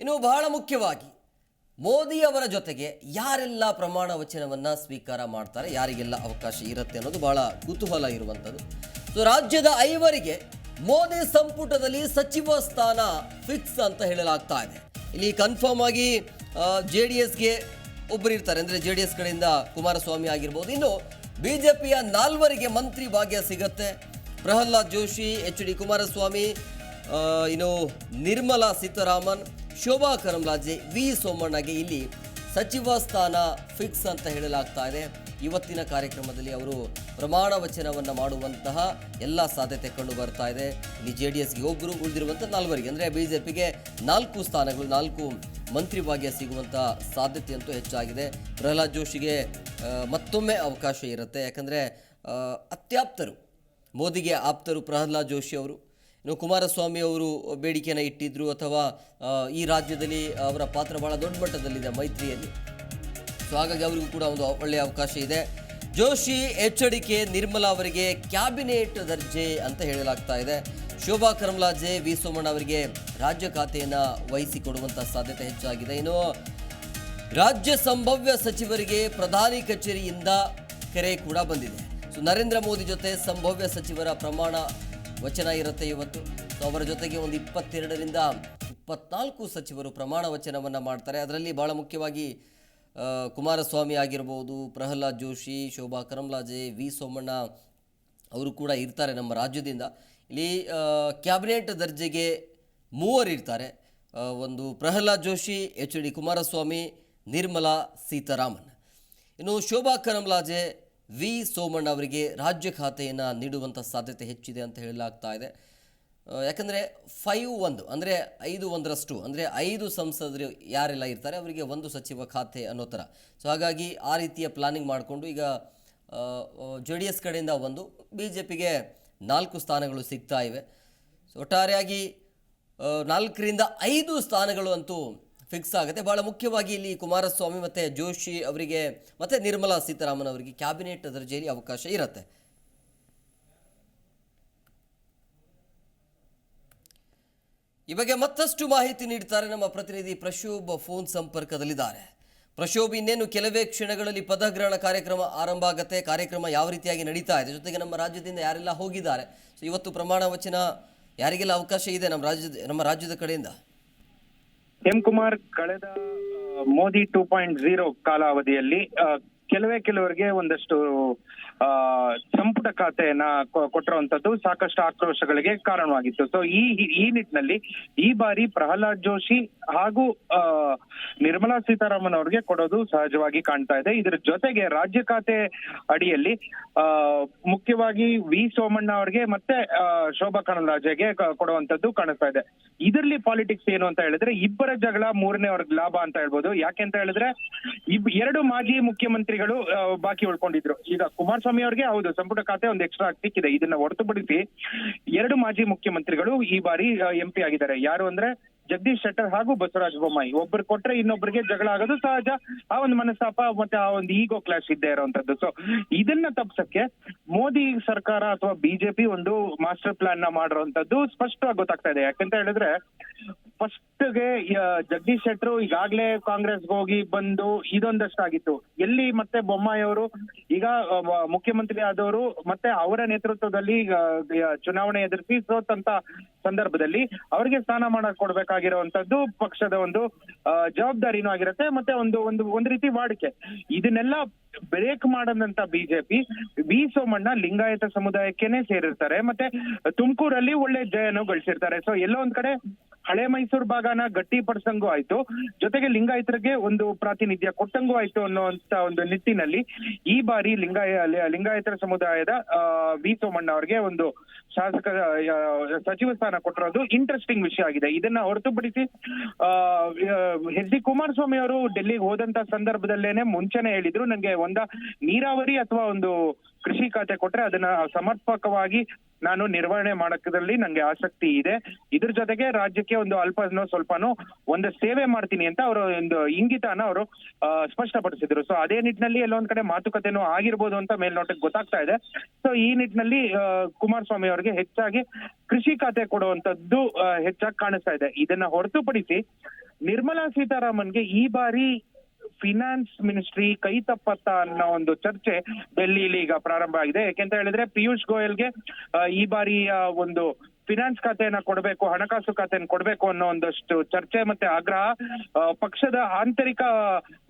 ಇನ್ನು ಬಹಳ ಮುಖ್ಯವಾಗಿ ಮೋದಿಯವರ ಜೊತೆಗೆ ಯಾರೆಲ್ಲ ಪ್ರಮಾಣ ವಚನವನ್ನು ಸ್ವೀಕಾರ ಮಾಡ್ತಾರೆ, ಯಾರಿಗೆಲ್ಲ ಅವಕಾಶ ಇರುತ್ತೆ ಅನ್ನೋದು ಬಹಳ ಕುತೂಹಲ ಇರುವಂಥದ್ದು. ಸೊ ರಾಜ್ಯದ ಐವರಿಗೆ ಮೋದಿ ಸಂಪುಟದಲ್ಲಿ ಸಚಿವ ಸ್ಥಾನ ಫಿಕ್ಸ್ ಅಂತ ಹೇಳಲಾಗ್ತಾ ಇದೆ. ಇಲ್ಲಿ ಕನ್ಫರ್ಮ್ ಆಗಿ ಜೆ ಡಿ ಎಸ್ಗೆ ಒಬ್ಬರು ಇರ್ತಾರೆ, ಅಂದರೆ ಜೆ ಡಿ ಎಸ್ ಕಡೆಯಿಂದ ಕುಮಾರಸ್ವಾಮಿ ಆಗಿರ್ಬೋದು. ಇನ್ನು ಬಿ ಜೆ ಪಿಯ ನಾಲ್ವರಿಗೆ ಮಂತ್ರಿ ಭಾಗ್ಯ ಸಿಗತ್ತೆ. ಪ್ರಹ್ಲಾದ್ ಜೋಶಿ, ಎಚ್ ಡಿ ಕುಮಾರಸ್ವಾಮಿ ಇನ್ನು ನಿರ್ಮಲಾ ಸೀತಾರಾಮನ್ ಶೋಭಾ ಕರಂಲಾಜೆ ವಿ ಸೋಮಣ್ಣಗೆ ಇಲ್ಲಿ ಸಚಿವ ಸ್ಥಾನ ಫಿಕ್ಸ್ ಅಂತ ಹೇಳಲಾಗ್ತಾ ಇದೆ. ಇವತ್ತಿನ ಕಾರ್ಯಕ್ರಮದಲ್ಲಿ ಅವರು ಪ್ರಮಾಣ ವಚನವನ್ನು ಮಾಡುವಂತಹ ಎಲ್ಲ ಸಾಧ್ಯತೆ ಕಂಡು ಬರ್ತಾ ಇದೆ. ಇಲ್ಲಿ ಜೆ ಡಿ ಎಸ್ಗೆ ಒಬ್ಬರು ಉಳಿದಿರುವಂಥ ನಾಲ್ವರಿಗೆ, ಅಂದರೆ ಬಿ ಜೆ ಪಿಗೆ ನಾಲ್ಕು ಸ್ಥಾನಗಳು, ನಾಲ್ಕು ಮಂತ್ರಿ ಭಾಗ್ಯ ಸಿಗುವಂಥ ಸಾಧ್ಯತೆ ಅಂತೂ ಹೆಚ್ಚಾಗಿದೆ. ಪ್ರಹ್ಲಾದ್ ಜೋಶಿಗೆ ಮತ್ತೊಮ್ಮೆ ಅವಕಾಶ ಇರುತ್ತೆ. ಯಾಕಂದರೆ ಅತ್ಯಾಪ್ತರು, ಮೋದಿಗೆ ಆಪ್ತರು ಪ್ರಹ್ಲಾದ್ ಜೋಶಿ ಅವರು. ಇನ್ನು ಕುಮಾರಸ್ವಾಮಿ ಅವರು ಬೇಡಿಕೆಯನ್ನು ಇಟ್ಟಿದ್ರು ಅಥವಾ ಈ ರಾಜ್ಯದಲ್ಲಿ ಅವರ ಪಾತ್ರ ಬಹಳ ದೊಡ್ಡ ಮಟ್ಟದಲ್ಲಿದೆ ಮೈತ್ರಿಯಲ್ಲಿ. ಸೊ ಹಾಗಾಗಿ ಅವರಿಗೂ ಕೂಡ ಒಂದು ಒಳ್ಳೆಯ ಅವಕಾಶ ಇದೆ. ಜೋಶಿ ಎಚ್ಚರಿಕೆ ನಿರ್ಮಲಾ ಅವರಿಗೆ ಕ್ಯಾಬಿನೆಟ್ ದರ್ಜೆ ಅಂತ ಹೇಳಲಾಗ್ತಾ ಇದೆ. ಶೋಭಾ ಕರಂಲಾಜೆ ವಿ ಸೋಮಣ್ಣ ಅವರಿಗೆ ರಾಜ್ಯ ಖಾತೆಯನ್ನು ವಹಿಸಿಕೊಡುವಂಥ ಸಾಧ್ಯತೆ ಹೆಚ್ಚಾಗಿದೆ. ಇನ್ನು ರಾಜ್ಯ ಸಂಭವ್ಯ ಸಚಿವರಿಗೆ ಪ್ರಧಾನಿ ಕಚೇರಿಯಿಂದ ಕರೆ ಕೂಡ ಬಂದಿದೆ. ಸೊ ನರೇಂದ್ರ ಮೋದಿ ಜೊತೆ ಸಂಭವ್ಯ ಸಚಿವರ ಪ್ರಮಾಣ ವಚನ ಇರುತ್ತೆ ಇವತ್ತು. ಸೊ ಅವರ ಜೊತೆಗೆ ಒಂದು ಇಪ್ಪತ್ತೆರಡರಿಂದ ಇಪ್ಪತ್ನಾಲ್ಕು ಸಚಿವರು ಪ್ರಮಾಣ ವಚನವನ್ನು ಮಾಡ್ತಾರೆ. ಅದರಲ್ಲಿ ಬಹಳ ಮುಖ್ಯವಾಗಿ ಕುಮಾರಸ್ವಾಮಿ ಆಗಿರ್ಬೋದು, ಪ್ರಹ್ಲಾದ್ ಜೋಶಿ, ಶೋಭಾ ಕರಂಲಾಜೆ ವಿ ಸೋಮಣ್ಣ ಅವರು ಕೂಡ ಇರ್ತಾರೆ ನಮ್ಮ ರಾಜ್ಯದಿಂದ. ಇಲ್ಲಿ ಕ್ಯಾಬಿನೆಟ್ ದರ್ಜೆಗೆ ಮೂವರು ಇರ್ತಾರೆ. ಒಂದು ಪ್ರಹ್ಲಾದ್ ಜೋಶಿ, ಎಚ್ ಡಿ ಕುಮಾರಸ್ವಾಮಿ, ನಿರ್ಮಲಾ ಸೀತಾರಾಮನ್. ಇನ್ನು ಶೋಭಾ ಕರಂಲಾಜೆ ವಿ ಸೋಮಣ್ಣ ಅವರಿಗೆ ರಾಜ್ಯ ಖಾತೆಯನ್ನು ನೀಡುವಂಥ ಸಾಧ್ಯತೆ ಹೆಚ್ಚಿದೆ ಅಂತ ಹೇಳಲಾಗ್ತಾ ಇದೆ. ಯಾಕಂದರೆ ಫೈವ್ ಒಂದು, ಅಂದರೆ ಐದು ಒಂದರಷ್ಟು, ಅಂದರೆ ಐದು ಸಂಸದರು ಯಾರೆಲ್ಲ ಇರ್ತಾರೆ ಅವರಿಗೆ ಒಂದು ಸಚಿವ ಖಾತೆ ಅನ್ನೋ ಥರ. ಸೊ ಹಾಗಾಗಿ ಆ ರೀತಿಯ ಪ್ಲಾನಿಂಗ್ ಮಾಡಿಕೊಂಡು ಈಗ ಜೆ ಡಿ ಎಸ್ ಕಡೆಯಿಂದ ಒಂದು ಬಿ ಜೆ ಪಿಗೆ ನಾಲ್ಕು ಸ್ಥಾನಗಳು ಸಿಗ್ತಾ ಇವೆ. ಸೊ ಒಟ್ಟಾರೆಯಾಗಿ ನಾಲ್ಕರಿಂದ ಐದು ಸ್ಥಾನಗಳು ಅಂತೂ ಫಿಕ್ಸ್ ಆಗುತ್ತೆ. ಭಾಳ ಮುಖ್ಯವಾಗಿ ಇಲ್ಲಿ ಕುಮಾರಸ್ವಾಮಿ ಮತ್ತು ಜೋಶಿ ಅವರಿಗೆ ಮತ್ತು ನಿರ್ಮಲಾ ಸೀತಾರಾಮನ್ ಅವರಿಗೆ ಕ್ಯಾಬಿನೆಟ್ ದರ್ಜೆಯಲ್ಲಿ ಅವಕಾಶ ಇರುತ್ತೆ. ಈ ಬಗ್ಗೆ ಮತ್ತಷ್ಟು ಮಾಹಿತಿ ನೀಡ್ತಾರೆ ನಮ್ಮ ಪ್ರತಿನಿಧಿ ಪ್ರಶೋಭ್ ಫೋನ್ ಸಂಪರ್ಕದಲ್ಲಿದ್ದಾರೆ. ಪ್ರಶೋಭ್, ಇನ್ನೇನು ಕೆಲವೇ ಕ್ಷಣಗಳಲ್ಲಿ ಪದಗ್ರಹಣ ಕಾರ್ಯಕ್ರಮ ಆರಂಭ ಆಗುತ್ತೆ, ಕಾರ್ಯಕ್ರಮ ಯಾವ ರೀತಿಯಾಗಿ ನಡೀತಾ ಇದೆ? ಜೊತೆಗೆ ನಮ್ಮ ರಾಜ್ಯದಿಂದ ಯಾರೆಲ್ಲ ಹೋಗಿದ್ದಾರೆ? ಸೊ ಇವತ್ತು ಪ್ರಮಾಣ ವಚನ ಯಾರಿಗೆಲ್ಲ ಅವಕಾಶ ಇದೆ ನಮ್ಮ ರಾಜ್ಯದ ನಮ್ಮ ರಾಜ್ಯದ ಕಡೆಯಿಂದ? ಎಂ ಕುಮಾರ್ ಕಳೆದ ಮೋದಿ ಟೂ ಪಾಯಿಂಟ್ ಜೀರೋ ಕಾಲಾವಧಿಯಲ್ಲಿ ಕೆಲವೇ ಕೆಲವರಿಗೆ ಒಂದಷ್ಟು ಸಂಪುಟ ಖಾತೆಯನ್ನ ಕೊಟ್ಟಿರುವಂತದ್ದು ಸಾಕಷ್ಟು ಆಕ್ರೋಶಗಳಿಗೆ ಕಾರಣವಾಗಿತ್ತು. ಸೊ ಈ ಈ ನಿಟ್ಟಿನಲ್ಲಿ ಈ ಬಾರಿ ಪ್ರಹ್ಲಾದ್ ಜೋಶಿ ಹಾಗೂ ನಿರ್ಮಲಾ ಸೀತಾರಾಮನ್ ಅವರಿಗೆ ಕೊಡೋದು ಸಹಜವಾಗಿ ಕಾಣ್ತಾ ಇದೆ. ಇದರ ಜೊತೆಗೆ ರಾಜ್ಯ ಖಾತೆ ಅಡಿಯಲ್ಲಿ ಮುಖ್ಯವಾಗಿ ವಿ ಸೋಮಣ್ಣ ಅವರಿಗೆ ಮತ್ತೆ ಶೋಭಾ ಕರಂದ್ಲಾಜೆಗೆ ಕೊಡುವಂತದ್ದು ಕಾಣಿಸ್ತಾ ಇದೆ. ಇದರಲ್ಲಿ ಪಾಲಿಟಿಕ್ಸ್ ಏನು ಅಂತ ಹೇಳಿದ್ರೆ ಇಬ್ಬರ ಜಗಳ ಮೂರನೇ ಅವ್ರಿಗೆ ಲಾಭ ಅಂತ ಹೇಳ್ಬೋದು. ಯಾಕೆ ಅಂತ ಹೇಳಿದ್ರೆ ಎರಡು ಮಾಜಿ ಮುಖ್ಯಮಂತ್ರಿಗಳು ಆ, ಬಾಕಿ ಉಳ್ಕೊಂಡಿದ್ರು. ಈಗ ಕುಮಾರಸ್ವಾಮಿ ಅವರಿಗೆ ಹೌದು ಸಂಪುಟ ಖಾತೆ ಒಂದು ಎಕ್ಸ್ಟ್ರಾ ಸಿಕ್ಕಿದೆ ಇದನ್ನ ಹೊರತುಪಡಿಸಿ ಎರಡು ಮಾಜಿ ಮುಖ್ಯಮಂತ್ರಿಗಳು ಈ ಬಾರಿ ಎಂ ಪಿ ಆಗಿದ್ದಾರೆ. ಯಾರು ಅಂದ್ರೆ ಜಗದೀಶ್ ಶೆಟ್ಟರ್ ಹಾಗೂ ಬಸವರಾಜ ಬೊಮ್ಮಾಯಿ. ಒಬ್ಬರು ಕೊಟ್ರೆ ಇನ್ನೊಬ್ಬರಿಗೆ ಜಗಳ ಆಗೋದು ಸಹಜ. ಆ ಒಂದು ಮನಸ್ತಾಪ ಮತ್ತೆ ಆ ಒಂದು ಈಗೋ ಕ್ಲಾಶ್ ಇದ್ದೇ ಇರುವಂತದ್ದು ಸೊ ಇದನ್ನ ತಪ್ಸಕ್ಕೆ ಮೋದಿ ಸರ್ಕಾರ ಅಥವಾ ಬಿಜೆಪಿ ಒಂದು ಮಾಸ್ಟರ್ ಪ್ಲಾನ್ನ ಮಾಡಿರುವಂತದ್ದು ಸ್ಪಷ್ಟವಾಗಿ ಗೊತ್ತಾಗ್ತಾ ಇದೆ. ಯಾಕಂತ ಹೇಳಿದ್ರೆ ಗೆ ಜಗದೀಶ್ ಶೆಟ್ರು ಈಗಾಗ್ಲೇ ಕಾಂಗ್ರೆಸ್ ಹೋಗಿ ಬಂದು ಇದೊಂದಷ್ಟಾಗಿತ್ತು. ಎಲ್ಲಿ ಮತ್ತೆ ಬೊಮ್ಮಾಯಿ ಅವರು, ಈಗ ಮುಖ್ಯಮಂತ್ರಿ ಆದವರು ಮತ್ತೆ ಅವರ ನೇತೃತ್ವದಲ್ಲಿ ಚುನಾವಣೆ ಎದುರಿಸಿ ಸೋತಂತ ಸಂದರ್ಭದಲ್ಲಿ ಅವರಿಗೆ ಸ್ಥಾನ ಮಾಡಕ್ ಕೊಡ್ಬೇಕಾಗಿರುವಂತದ್ದು ಪಕ್ಷದ ಒಂದು ಜವಾಬ್ದಾರಿನೂ ಆಗಿರುತ್ತೆ ಮತ್ತೆ ಒಂದು ಒಂದು, ಒಂದ್ ರೀತಿ ವಾಡಿಕೆ. ಇದನ್ನೆಲ್ಲ ಬ್ರೇಕ್ ಮಾಡದಂತ ಬಿಜೆಪಿ, ಬಿ ಸೋಮಣ್ಣ ಲಿಂಗಾಯತ ಸಮುದಾಯಕ್ಕೆನೆ ಸೇರಿರ್ತಾರೆ, ಮತ್ತೆ ತುಮಕೂರಲ್ಲಿ ಒಳ್ಳೆ ಜಯನು ಗಳಿಸಿರ್ತಾರೆ. ಸೊ ಎಲ್ಲೋ ಒಂದ್ ಕಡೆ ಹಳೆ ಮೈಸೂರು ಭಾಗನ ಗಟ್ಟಿಪಡಿಸಂಗೂ ಆಯ್ತು. ಜೊತೆಗೆ ಲಿಂಗಾಯತರಿಗೆ ಒಂದು ಪ್ರಾತಿನಿಧ್ಯ ಕೊಟ್ಟಂಗೂ ಆಯ್ತು ಅನ್ನುವಂತ ಒಂದು ನಿಟ್ಟಿನಲ್ಲಿ ಈ ಬಾರಿ ಲಿಂಗಾಯ ಲಿಂಗಾಯತರ ಸಮುದಾಯದ ವಿ ಸೋಮಣ್ಣ ಅವರಿಗೆ ಒಂದು ಶಾಸಕ ಸಚಿವ ಸ್ಥಾನ ಕೊಟ್ಟಿರೋದು ಇಂಟ್ರೆಸ್ಟಿಂಗ್ ವಿಷಯ ಆಗಿದೆ. ಇದನ್ನ ಹೊರತುಪಡಿಸಿ ಎಚ್ ಡಿ ಕುಮಾರಸ್ವಾಮಿ ಅವರು ಡೆಲ್ಲಿಗೆ ಹೋದಂತ ಸಂದರ್ಭದಲ್ಲೇನೆ ಮುಂಚೆನೆ ಹೇಳಿದ್ರು ನನಗೆ ಒಂದ ನೀರಾವರಿ ಅಥವಾ ಒಂದು ಕೃಷಿ ಖಾತೆ ಕೊಟ್ರೆ ಅದನ್ನ ಸಮರ್ಪಕವಾಗಿ ನಾನು ನಿರ್ವಹಣೆ ಮಾಡಕ್ಕದಲ್ಲಿ ನಂಗೆ ಆಸಕ್ತಿ ಇದೆ. ಇದ್ರ ಜೊತೆಗೆ ರಾಜ್ಯಕ್ಕೆ ಒಂದು ಅಲ್ಪನೋ ಸ್ವಲ್ಪನೋ ಒಂದು ಸೇವೆ ಮಾಡ್ತೀನಿ ಅಂತ ಅವರು ಒಂದು ಇಂಗಿತಾನ ಅವರು ಸ್ಪಷ್ಟಪಡಿಸಿದ್ರು. ಸೊ ಅದೇ ನಿಟ್ಟಿನಲ್ಲಿ ಎಲ್ಲೊಂದ್ ಕಡೆ ಮಾತುಕತೆನೂ ಆಗಿರ್ಬೋದು ಅಂತ ಮೇಲ್ನೋಟಕ್ಕೆ ಗೊತ್ತಾಗ್ತಾ ಇದೆ. ಸೊ ಈ ನಿಟ್ಟಿನಲ್ಲಿ ಕುಮಾರಸ್ವಾಮಿ ಅವರಿಗೆ ಹೆಚ್ಚಾಗಿ ಕೃಷಿ ಖಾತೆ ಕೊಡುವಂತದ್ದು ಹೆಚ್ಚಾಗಿ ಕಾಣಿಸ್ತಾ ಇದೆ. ಇದನ್ನ ಹೊರತುಪಡಿಸಿ ನಿರ್ಮಲಾ ಸೀತಾರಾಮನ್ಗೆ ಈ ಬಾರಿ ಫಿನಾನ್ಸ್ ಮಿನಿಸ್ಟ್ರಿ ಕೈ ತಪ್ಪತ್ತ ಅನ್ನೋ ಒಂದು ಚರ್ಚೆ ಡೆಲ್ಲಿಲಿ ಈಗ ಪ್ರಾರಂಭ ಆಗಿದೆ. ಯಾಕೆಂತ ಹೇಳಿದ್ರೆ ಪಿಯೂಷ್ ಗೋಯಲ್ಗೆ ಈ ಬಾರಿಯ ಒಂದು ಫಿನಾನ್ಸ್ ಖಾತೆಯನ್ನ ಕೊಡಬೇಕು ಹಣಕಾಸು ಖಾತೆಯನ್ನು ಕೊಡಬೇಕು ಅನ್ನೋ ಒಂದಷ್ಟು ಚರ್ಚೆ ಮತ್ತೆ ಆಗ್ರಹ ಪಕ್ಷದ ಆಂತರಿಕ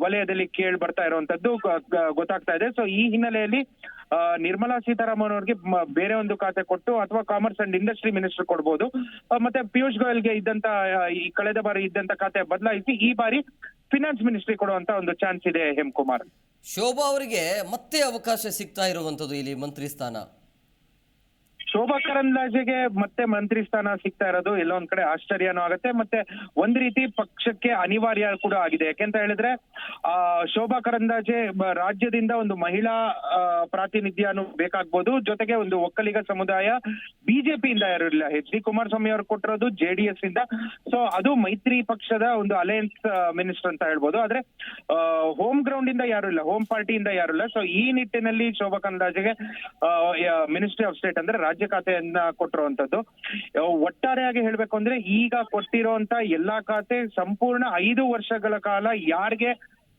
ವಲಯದಲ್ಲಿ ಕೇಳಿ ಬರ್ತಾ ಇರುವಂತದ್ದು ಗ- ಗ- ಗೊತ್ತಾಗ್ತಾ ಇದೆ. ಸೊ ಈ ಹಿನ್ನೆಲೆಯಲ್ಲಿ ನಿರ್ಮಲಾ ಸೀತಾರಾಮನ್ ಅವರಿಗೆ ಬೇರೆ ಒಂದು ಖಾತೆ ಕೊಟ್ಟು ಅಥವಾ ಕಾಮರ್ಸ್ ಅಂಡ್ ಇಂಡಸ್ಟ್ರಿ ಮಿನಿಸ್ಟರ್ ಕೊಡ್ಬೋದು. ಮತ್ತೆ ಪಿಯೂಷ್ ಗೋಯಲ್ಗೆ ಇದ್ದಂತ ಆ, ಈ ಕಳೆದ ಬಾರಿ ಇದ್ದಂತ ಖಾತೆ ಬದಲಾಯಿಸಿ ಈ ಬಾರಿ ಫಿನಾನ್ಸ್ ಮಿನಿಸ್ಟ್ರಿ ಕೊಡುವಂತ ಒಂದು ಚಾನ್ಸ್ ಇದೆ ಹೇಮಕುಮಾರ್. ಶೋಭಾ ಅವರಿಗೆ ಮತ್ತೆ ಅವಕಾಶ ಸಿಗ್ತಾ ಇರುವಂತದ್ದು ಇಲ್ಲಿ ಮಂತ್ರಿ ಸ್ಥಾನ. ಶೋಭಾ ಕರಂದ್ಲಾಜೆಗೆ ಮತ್ತೆ ಮಂತ್ರಿ ಸ್ಥಾನ ಸಿಗ್ತಾ ಇರೋದು ಎಲ್ಲೋ ಒಂದ್ ಕಡೆ ಆಶ್ಚರ್ಯನೂ ಆಗುತ್ತೆ. ಮತ್ತೆ ಒಂದ್ ರೀತಿ ಪಕ್ಷಕ್ಕೆ ಅನಿವಾರ್ಯ ಕೂಡ ಆಗಿದೆ. ಯಾಕೆಂತ ಹೇಳಿದ್ರೆ, ಆ, ಶೋಭಾ ಕರಂದ್ಲಾಜೆ ರಾಜ್ಯದಿಂದ ಒಂದು ಮಹಿಳಾ ಪ್ರಾತಿನಿಧ್ಯನು ಬೇಕಾಗ್ಬೋದು. ಜೊತೆಗೆ ಒಂದು ಒಕ್ಕಲಿಗ ಸಮುದಾಯ ಬಿಜೆಪಿಯಿಂದ ಯಾರು ಇಲ್ಲ. ಎಚ್ ಡಿ ಕುಮಾರಸ್ವಾಮಿ ಅವರು ಕೊಟ್ಟಿರೋದು ಜೆ ಡಿ ಎಸ್ ಇಂದ ಸೊ ಅದು ಮೈತ್ರಿ ಪಕ್ಷದ ಒಂದು ಅಲಯನ್ಸ್ ಮಿನಿಸ್ಟರ್ ಅಂತ ಹೇಳ್ಬೋದು. ಆದ್ರೆ ಹೋಮ್ ಗ್ರೌಂಡ್ ಇಂದ ಯಾರು ಇಲ್ಲ. ಹೋಮ್ ಪಾರ್ಟಿಯಿಂದ ಯಾರು ಇಲ್ಲ. ಸೊ ಈ ನಿಟ್ಟಿನಲ್ಲಿ ಶೋಭಾ ಕರಂದ್ಲಾಜೆಗೆ ಮಿನಿಸ್ಟ್ರಿ ಆಫ್ ಸ್ಟೇಟ್ ಅಂದ್ರೆ ರಾಜ್ಯ ಖಾತೆಯನ್ನ ಕೊಟ್ಟಿರುವಂತದ್ದು. ಒಟ್ಟಾರೆಯಾಗಿ ಹೇಳ್ಬೇಕು ಅಂದ್ರೆ ಈಗ ಕೊಟ್ಟಿರುವಂತ ಎಲ್ಲಾ ಖಾತೆ ಸಂಪೂರ್ಣ ಐದು ವರ್ಷಗಳ ಕಾಲ ಯಾರಿಗೆ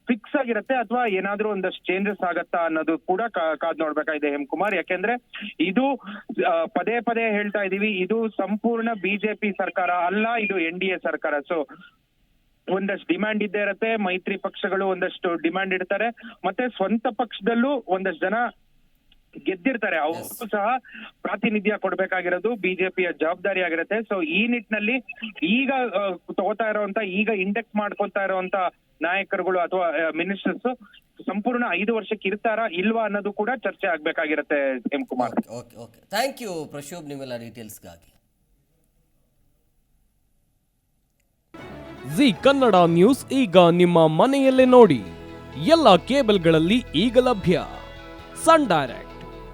ಫಿಕ್ಸ್ ಆಗಿರುತ್ತೆ ಅಥವಾ ಏನಾದ್ರೂ ಒಂದಷ್ಟು ಚೇಂಜಸ್ ಆಗತ್ತಾ ಅನ್ನೋದು ಕೂಡ ಕಾದ್ ನೋಡ್ಬೇಕಾಗಿದೆ ಹೇಮಕುಮಾರ್. ಯಾಕೆಂದ್ರೆ ಇದು ಪದೇ ಪದೇ ಹೇಳ್ತಾ ಇದೀವಿ, ಇದು ಸಂಪೂರ್ಣ ಬಿಜೆಪಿ ಸರ್ಕಾರ ಅಲ್ಲ, ಇದು ಎನ್ ಡಿ ಎ ಸರ್ಕಾರ. ಸೊ ಒಂದಷ್ಟು ಡಿಮ್ಯಾಂಡ್ ಇದ್ದೇ ಇರತ್ತೆ, ಮೈತ್ರಿ ಪಕ್ಷಗಳು ಒಂದಷ್ಟು ಡಿಮ್ಯಾಂಡ್ ಇಡ್ತಾರೆ, ಮತ್ತೆ ಸ್ವಂತ ಪಕ್ಷದಲ್ಲೂ ಒಂದಷ್ಟು ಜನ ಗೆದ್ದಿರ್ತಾರೆ. ಅವರು ಸಹ ಪ್ರಾತಿನಿಧ್ಯ ಕೊಡ್ಬೇಕಾಗಿರೋದು ಬಿಜೆಪಿಯ ಜವಾಬ್ದಾರಿ ಆಗಿರುತ್ತೆ ಸೊ ಈ ನಿಟ್ಟಿನಲ್ಲಿ ಈಗ ತಗೋತಾ ಇರುವಂತ ಈಗ ಇಂಡೆಕ್ಟ್ ಮಾಡ್ಕೊತಾ ಇರುವಂತ ನಾಯಕರುಗಳು ಅಥವಾ ಮಿನಿಸ್ಟರ್ಸ್ ಸಂಪೂರ್ಣ ಐದು ವರ್ಷಕ್ಕೆ ಇರ್ತಾರಾ ಇಲ್ವಾ ಅನ್ನೋದು ಕೂಡ ಚರ್ಚೆ ಆಗ್ಬೇಕಾಗಿರುತ್ತೆ M Kumar. Okay okay okay thank you Prashobh ನಿಮ್ಮೆಲ್ಲ ಡೀಟೇಲ್ಸ್ಗಾಗಿ ಜಿ ಕನ್ನಡ ನ್ಯೂಸ್ ಈಗ ನಿಮ್ಮ ಮನೆಯಲ್ಲೇ ನೋಡಿ. ಎಲ್ಲ ಕೇಬಲ್ಗಳಲ್ಲಿ ಈಗ ಲಭ್ಯ. Sun Direct.